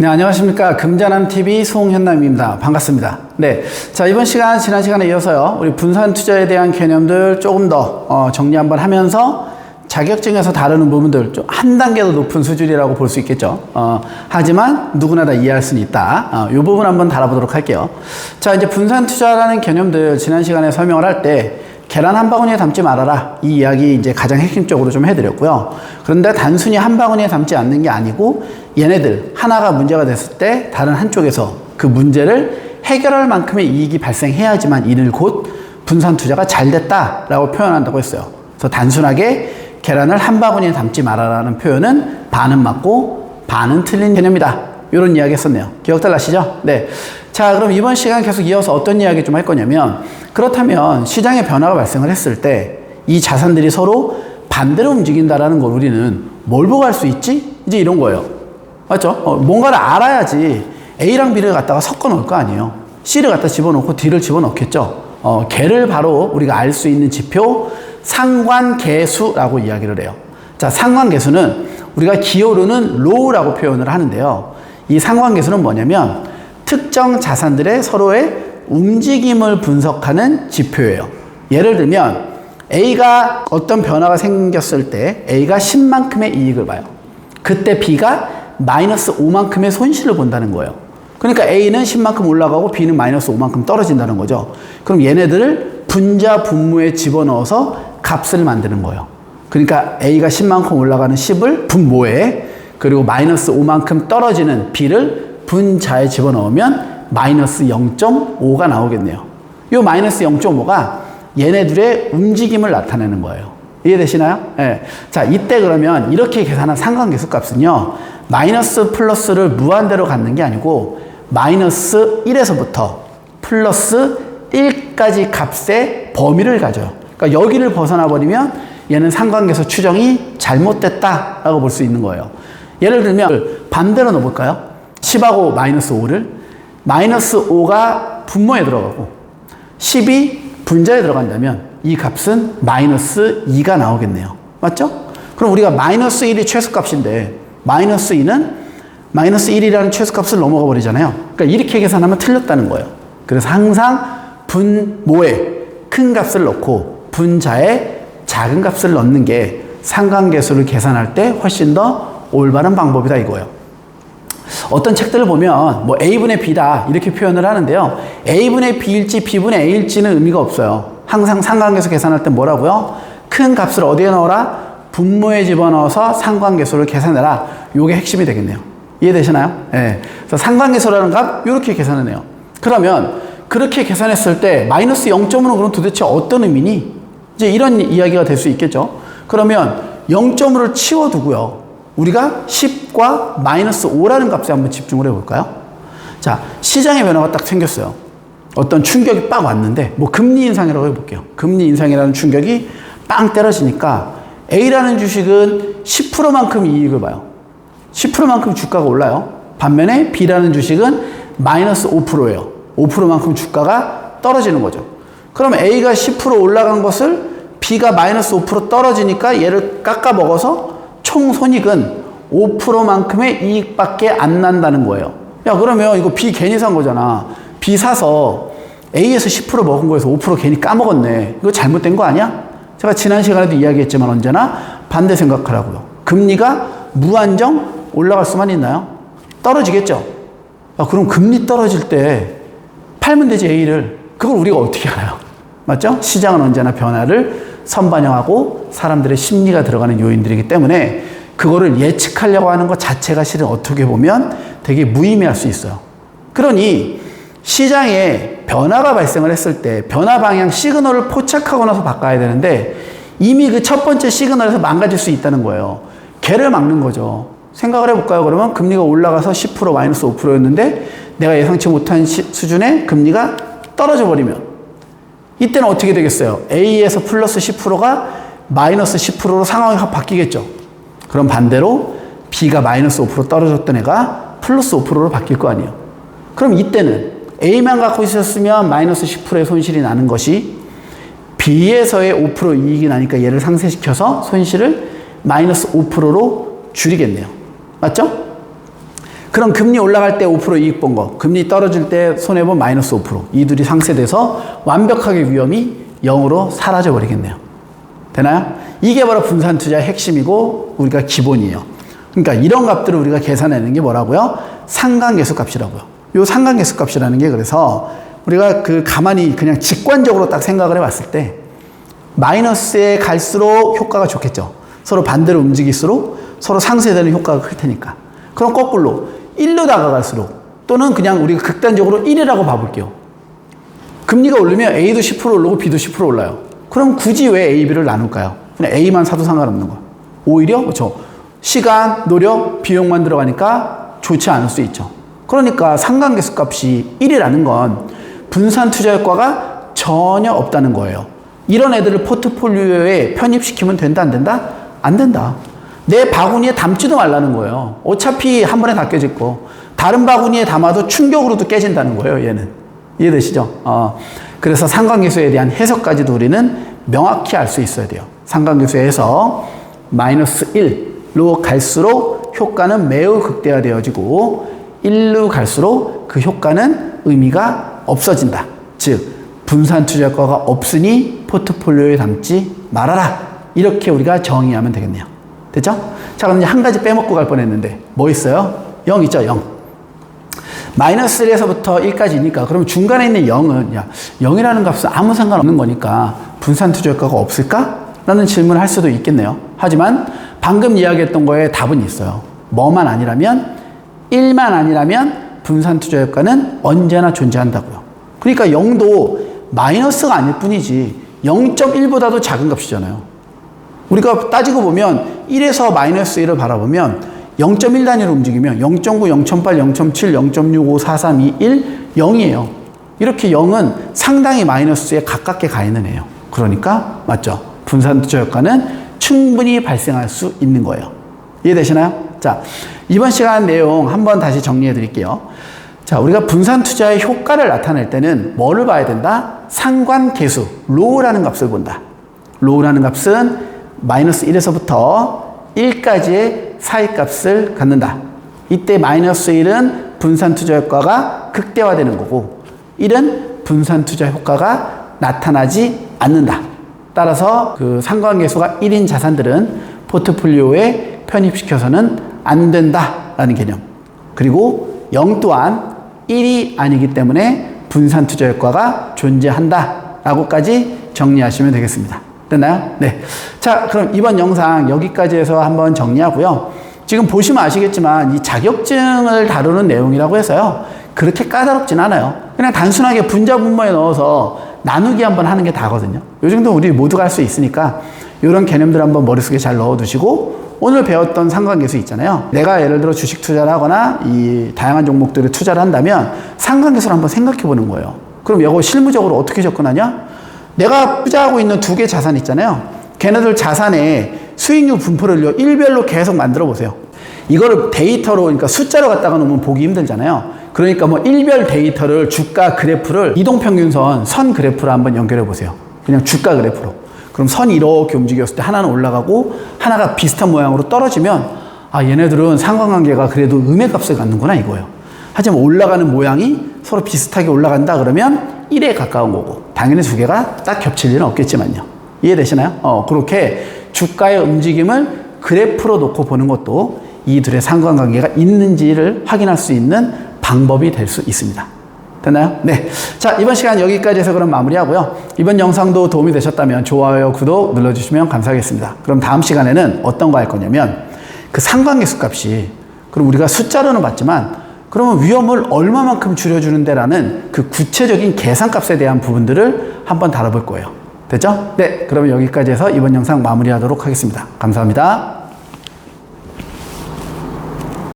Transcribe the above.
네, 안녕하십니까. 금자남TV 송현남입니다. 반갑습니다. 네. 자, 이번 시간, 지난 시간에 이어서요, 우리 분산 투자에 대한 개념들 조금 더 어, 정리 한번 하면서 자격증에서 다루는 부분들 좀 한 단계 더 높은 수준이라고 볼 수 있겠죠. 어, 하지만 누구나 다 이해할 수는 있다. 어, 이 부분 한번 다뤄보도록 할게요. 자, 이제 분산 투자라는 개념들 지난 시간에 설명을 할 때 계란 한 바구니에 담지 말아라. 이 이야기 이제 가장 핵심적으로 좀 해드렸고요. 그런데 단순히 한 바구니에 담지 않는 게 아니고 얘네들 하나가 문제가 됐을 때 다른 한쪽에서 그 문제를 해결할 만큼의 이익이 발생해야지만 이를 곧 분산 투자가 잘 됐다라고 표현한다고 했어요. 그래서 단순하게 계란을 한 바구니에 담지 말아라는 표현은 반은 맞고 반은 틀린 개념이다. 이런 이야기 했었네요. 기억들 나시죠? 네. 자, 그럼 이번 시간 계속 이어서 어떤 이야기 좀 할 거냐면, 그렇다면 시장의 변화가 발생을 했을 때 이 자산들이 서로 반대로 움직인다라는 걸 우리는 뭘 보고 할 수 있지? 이제 이런 거예요. 맞죠? 어, 뭔가를 알아야지 A랑 B를 갖다가 섞어 놓을 거 아니에요. C를 갖다 집어넣고 D를 집어넣겠죠. 어, 개를 바로 우리가 알 수 있는 지표 상관계수라고 이야기를 해요. 자, 상관계수는 우리가 기호로는 로우라고 표현을 하는데요. 이 상관계수는 뭐냐면 특정 자산들의 서로의 움직임을 분석하는 지표예요. 예를 들면 A가 어떤 변화가 생겼을 때 A가 10만큼의 이익을 봐요. 그때 B가 마이너스 5만큼의 손실을 본다는 거예요. 그러니까 A는 10만큼 올라가고 B는 마이너스 5만큼 떨어진다는 거죠. 그럼 얘네들을 분자 분모에 집어넣어서 값을 만드는 거예요. 그러니까 A가 10만큼 올라가는 10을 분모에 그리고 마이너스 5만큼 떨어지는 B를 분자에 집어넣으면 마이너스 0.5가 나오겠네요. 이 마이너스 0.5가 얘네들의 움직임을 나타내는 거예요. 이해되시나요? 예. 자, 이때 그러면 이렇게 계산한 상관계수 값은요, 마이너스 플러스를 무한대로 갖는 게 아니고, 마이너스 1에서부터 플러스 1까지 값의 범위를 가져요. 그러니까 여기를 벗어나 버리면 얘는 상관계수 추정이 잘못됐다라고 볼 수 있는 거예요. 예를 들면 반대로 넣어볼까요? 10하고 마이너스 5를 마이너스 5가 분모에 들어가고 10이 분자에 들어간다면 이 값은 마이너스 2가 나오겠네요. 맞죠? 그럼 우리가 마이너스 1이 최소값인데 마이너스 2는 마이너스 1이라는 최소값을 넘어가 버리잖아요. 그러니까 이렇게 계산하면 틀렸다는 거예요. 그래서 항상 분모에 큰 값을 넣고 분자에 작은 값을 넣는 게 상관계수를 계산할 때 훨씬 더 올바른 방법이다 이거예요. 어떤 책들을 보면 뭐 A분의 B다 이렇게 표현을 하는데요. A분의 B일지 B분의 A일지는 의미가 없어요. 항상 상관계수 계산할 때 뭐라고요? 큰 값을 어디에 넣어라? 분모에 집어넣어서 상관계수를 계산해라. 요게 핵심이 되겠네요. 이해되시나요? 예. 네. 그래서 상관계수라는 값 이렇게 계산을 해요. 그러면 그렇게 계산했을 때 마이너스 0.5는 그럼 도대체 어떤 의미니? 이제 이런 이야기가 될 수 있겠죠. 그러면 0.5를 치워두고요. 우리가 10과 마이너스 5라는 값에 한번 집중을 해볼까요? 자, 시장의 변화가 딱 생겼어요. 어떤 충격이 빡 왔는데, 뭐 금리 인상이라고 해볼게요. 금리 인상이라는 충격이 빵 때려지니까 A라는 주식은 10%만큼 이익을 봐요. 10%만큼 주가가 올라요. 반면에 B라는 주식은 마이너스 5%예요. 5%만큼 주가가 떨어지는 거죠. 그럼 A가 10% 올라간 것을 B가 마이너스 5% 떨어지니까 얘를 깎아 먹어서 총 손익은 5%만큼의 이익밖에 안 난다는 거예요. 야, 그러면 이거 B 괜히 산 거잖아. B 사서 A에서 10% 먹은 거에서 5% 괜히 까먹었네. 이거 잘못된 거 아니야? 제가 지난 시간에도 이야기했지만 언제나 반대 생각하라고요. 금리가 무한정 올라갈 수만 있나요? 떨어지겠죠? 야, 그럼 금리 떨어질 때 팔면 되지 A를. 그걸 우리가 어떻게 알아요? 맞죠? 시장은 언제나 변화를 선반영하고 사람들의 심리가 들어가는 요인들이기 때문에 그거를 예측하려고 하는 것 자체가 실은 어떻게 보면 되게 무의미할 수 있어요. 그러니 시장에 변화가 발생을 했을 때 변화 방향 시그널을 포착하고 나서 바꿔야 되는데 이미 그 첫 번째 시그널에서 망가질 수 있다는 거예요. 개를 막는 거죠. 생각을 해볼까요? 그러면 금리가 올라가서 10% 마이너스 5%였는데 내가 예상치 못한 시, 수준의 금리가 떨어져 버리면 이때는 어떻게 되겠어요? A에서 플러스 10%가 마이너스 10%로 상황이 확 바뀌겠죠. 그럼 반대로 B가 마이너스 5% 떨어졌던 애가 플러스 5%로 바뀔 거 아니에요. 그럼 이때는 A만 갖고 있었으면 마이너스 10%의 손실이 나는 것이 B에서의 5% 이익이 나니까 얘를 상쇄시켜서 손실을 마이너스 5%로 줄이겠네요. 맞죠? 그럼 금리 올라갈 때 5% 이익 본 거, 금리 떨어질 때 손해본 마이너스 5%. 이 둘이 상쇄돼서 완벽하게 위험이 0으로 사라져 버리겠네요. 되나요? 이게 바로 분산 투자의 핵심이고 우리가 기본이에요. 그러니까 이런 값들을 우리가 계산하는 게 뭐라고요? 상관계수 값이라고요. 요 상관계수 값이라는 게 그래서 우리가 그 가만히 그냥 직관적으로 딱 생각을 해봤을 때 마이너스에 갈수록 효과가 좋겠죠. 서로 반대로 움직일수록 서로 상쇄되는 효과가 클 테니까. 그럼 거꾸로 1로 다가갈수록 또는 그냥 우리가 극단적으로 1이라고 봐볼게요. 금리가 오르면 A도 10% 오르고 B도 10% 올라요. 그럼 굳이 왜 A, B를 나눌까요? 그냥 A만 사도 상관없는 거예요. 오히려 그렇죠. 시간, 노력, 비용만 들어가니까 좋지 않을 수 있죠. 그러니까 상관계수 값이 1이라는 건 분산 투자 효과가 전혀 없다는 거예요. 이런 애들을 포트폴리오에 편입시키면 된다 안 된다? 안 된다. 내 바구니에 담지도 말라는 거예요. 어차피 한 번에 다 깨질 거. 다른 바구니에 담아도 충격으로도 깨진다는 거예요, 얘는. 이해되시죠? 어, 그래서 상관계수에 대한 해석까지도 우리는 명확히 알 수 있어야 돼요. 상관계수에서 마이너스 1로 갈수록 효과는 매우 극대화되어지고 1로 갈수록 그 효과는 의미가 없어진다. 즉, 분산 투자 효과가 없으니 포트폴리오에 담지 말아라. 이렇게 우리가 정의하면 되겠네요. 됐죠? 자, 그럼 이제 한 가지 빼먹고 갈 뻔했는데 뭐 있어요? 0 있죠, 0. 마이너스 1에서부터 1까지니까 그럼 중간에 있는 0은 야, 0이라는 값은 아무 상관없는 거니까 분산 투자 효과가 없을까? 라는 질문을 할 수도 있겠네요. 하지만 방금 이야기했던 거에 답은 있어요. 뭐만 아니라면 1만 아니라면 분산 투자 효과는 언제나 존재한다고요. 그러니까 0도 마이너스가 아닐 뿐이지 0.1보다도 작은 값이잖아요. 우리가 따지고 보면 1에서 마이너스 1을 바라보면 0.1 단위로 움직이면 0.9, 0.8, 0.7, 0.65, 4, 3, 2, 1, 0이에요. 이렇게 0은 상당히 마이너스에 가깝게 가 있는 애예요. 그러니까 맞죠? 분산 투자 효과는 충분히 발생할 수 있는 거예요. 이해되시나요? 자, 이번 시간 내용 한번 다시 정리해 드릴게요. 자, 우리가 분산 투자의 효과를 나타낼 때는 뭐를 봐야 된다? 상관계수, 로우라는 값을 본다. 로우라는 값은 마이너스 1에서부터 1까지의 사이 값을 갖는다. 이때 마이너스 1은 분산 투자 효과가 극대화되는 거고 1은 분산 투자 효과가 나타나지 않는다. 따라서 그 상관계수가 1인 자산들은 포트폴리오에 편입시켜서는 안 된다라는 개념. 그리고 0 또한 1이 아니기 때문에 분산 투자 효과가 존재한다라고까지 정리하시면 되겠습니다. 됐나요? 네. 자, 그럼 이번 영상 여기까지 해서 한번 정리하고요. 지금 보시면 아시겠지만 이 자격증을 다루는 내용이라고 해서요. 그렇게 까다롭진 않아요. 그냥 단순하게 분자 분모에 넣어서 나누기 한번 하는 게 다거든요. 요 정도 우리 모두가 할 수 있으니까 이런 개념들 한번 머릿속에 잘 넣어 두시고 오늘 배웠던 상관계수 있잖아요. 내가 예를 들어 주식 투자를 하거나 이 다양한 종목들을 투자를 한다면 상관계수를 한번 생각해 보는 거예요. 그럼 이거 실무적으로 어떻게 접근하냐? 내가 투자하고 있는 두 개 자산 있잖아요. 걔네들 자산의 수익률 분포를요, 일별로 계속 만들어 보세요. 이거를 데이터로, 그러니까 숫자로 갖다가 놓으면 보기 힘들잖아요. 그러니까 뭐 일별 데이터를 주가 그래프를 이동평균선 선 그래프로 한번 연결해 보세요. 그냥 주가 그래프로. 그럼 선이 이렇게 움직였을 때 하나는 올라가고 하나가 비슷한 모양으로 떨어지면 아, 얘네들은 상관관계가 그래도 음의 값을 갖는구나 이거예요. 하지만 올라가는 모양이 서로 비슷하게 올라간다 그러면 1에 가까운 거고 당연히 두 개가 딱 겹칠 일은 없겠지만요. 이해되시나요? 어, 그렇게 주가의 움직임을 그래프로 놓고 보는 것도 이 둘의 상관관계가 있는지를 확인할 수 있는 방법이 될 수 있습니다. 됐나요? 네. 자, 이번 시간 여기까지 해서 그럼 마무리하고요. 이번 영상도 도움이 되셨다면 좋아요, 구독 눌러주시면 감사하겠습니다. 그럼 다음 시간에는 어떤 거 할 거냐면 그 상관계수 값이 그럼 우리가 숫자로는 봤지만 그러면 위험을 얼마만큼 줄여주는데라는 그 구체적인 계산값에 대한 부분들을 한번 다뤄볼 거예요. 됐죠? 네. 그러면 여기까지 해서 이번 영상 마무리하도록 하겠습니다. 감사합니다.